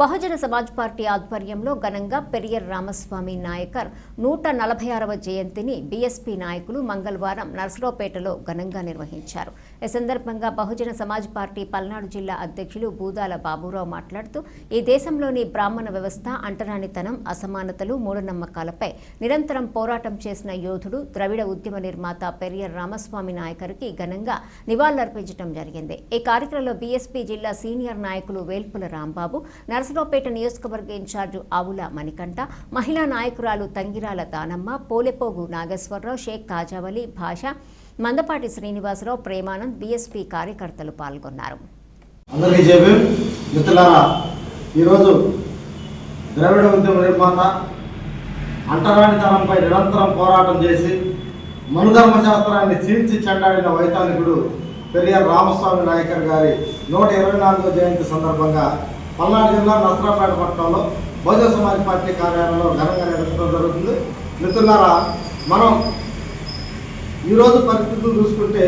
Bahujan Samaj party ఆధ్వర్యంలో ఘనంగా పెరియర్ రామస్వామి నాయకర్ నూట నలభై ఆరవ జయంతిని బీఎస్పీ నాయకులు మంగళవారం నర్సరావుపేటలో ఘనంగా నిర్వహించారు. ఈ సందర్భంగా బహుజన సమాజ్ పార్టీ పల్నాడు జిల్లా అధ్యక్షులు బూదాల బాబురావు మాట్లాడుతూ ఈ దేశంలోని బ్రాహ్మణ వ్యవస్థ అంటరానితనం అసమానతలు మూఢనమ్మకాలపై నిరంతరం పోరాటం చేసిన యోధుడు ద్రవిడ ఉద్యమ నిర్మాత పెరియర్ రామస్వామి నాయకర్కి ఘనంగా నివాళులర్పించడం జరిగింది. ఈ కార్యక్రమంలో బీఎస్పీ జిల్లా సీనియర్ నాయకులు వేల్పుల రాంబాబు నరసరావుపేట నియోజకవర్గ ఇన్ఛార్జు ఆవుల మణికంఠ మహిళా నాయకురాలు తంగిరాల దానమ్మ పోలెపోగు నాగేశ్వరరావు షేక్ కాజావలి భాష మందపాటి శ్రీనివాసరావు ప్రేమానంద్ బీఎస్పీ కార్యకర్తలు పాల్గొన్నారు. అందరికీ జేబీ మిత్రులారా ఈరోజు ద్రవిడ ఉద్యమ నిర్మాత అంటరానితనంపై నిరంతరం పోరాటం చేసి మనుధర్మ శాస్త్రాన్ని చీల్చి చెండాడిన వైతాళికుడు పెరియార్ రామస్వామి నాయకర్ గారి నూట ఇరవై నాలుగో జయంతి సందర్భంగా పల్నాడు జిల్లా నసరాపేట పట్టణంలో బహుజన సమాజ్ పార్టీ కార్యాలయంలో ఘనంగా నిర్వహించడం జరుగుతుంది. మిత్రులారా మనం ఈరోజు పరిస్థితులు చూసుకుంటే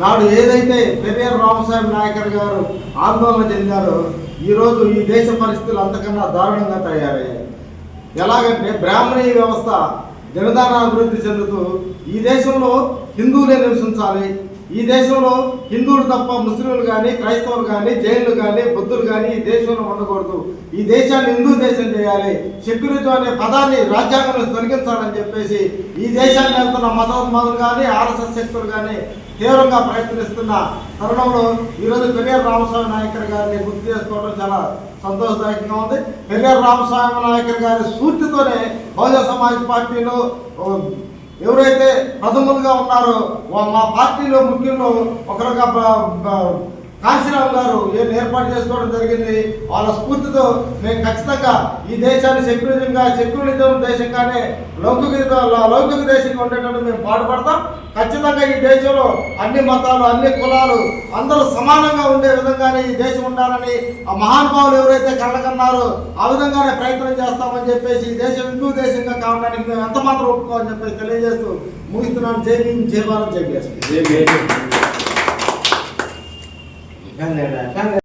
నాడు ఏదైతే పెరియర్ రామస్వామి నాయకర్ గారు ఆందోళన చెందారో ఈరోజు ఈ దేశ పరిస్థితులు అంతకన్నా దారుణంగా తయారయ్యాయి. ఎలాగంటే బ్రాహ్మణీయ వ్యవస్థ దినదాన అభివృద్ధి చెందుతూ ఈ దేశంలో హిందువులే నివసించాలి ఈ దేశంలో హిందువులు తప్ప ముస్లింలు కానీ క్రైస్తవులు కానీ జైన్లు కానీ బుద్ధులు కానీ ఈ దేశంలో ఉండకూడదు. ఈ దేశాన్ని హిందూ దేశం చేయాలి. సెక్యురిజం అనే పదాన్ని రాజ్యాంగంలో తొలగించాలని చెప్పేసి ఈ దేశాన్ని వెళ్తున్న మతోన్మాదులు కానీ ఆర్ఎస్ఎస్ శక్తులు కానీ తీవ్రంగా ప్రయత్నిస్తున్న తరుణంలో ఈరోజు పెరియార్ రామస్వామి నాయకర్ గారిని గుర్తు చేసుకోవడం చాలా సంతోషదాయకంగా ఉంది. పెరియార్ రామస్వామి నాయకర్ గారి స్ఫూర్తితోనే బహుజన సమాజ్ పార్టీలో ఎవరైతే ప్రథములుగా ఉన్నారో మా పార్టీలో ముఖ్యంలో ఒకరుగా కాశీరావు గారు ఏం ఏర్పాటు చేసుకోవడం జరిగింది? వాళ్ళ స్ఫూర్తితో మేము ఖచ్చితంగా ఈ దేశాన్ని సెక్యులరిజంగా సెక్యులరిజం దేశంగానే లౌకిక లౌకిక దేశంగా ఉండేటట్టు మేము పాటుపడతాం. ఖచ్చితంగా ఈ దేశంలో అన్ని మతాలు అన్ని కులాలు అందరూ సమానంగా ఉండే విధంగానే ఈ దేశం ఉండాలని ఆ మహానుభావులు ఎవరైతే కళ్ళకన్నారో ఆ విధంగానే ప్రయత్నం చేస్తామని చెప్పేసి ఈ దేశం హిందూ దేశంగా కావడానికి మేము ఎంత మాత్రం ఒప్పుకోమని చెప్పేసి తెలియజేస్తూ ముగిస్తున్నాను. జై భీమ్ జై భారత్ జై బీఎస్పీ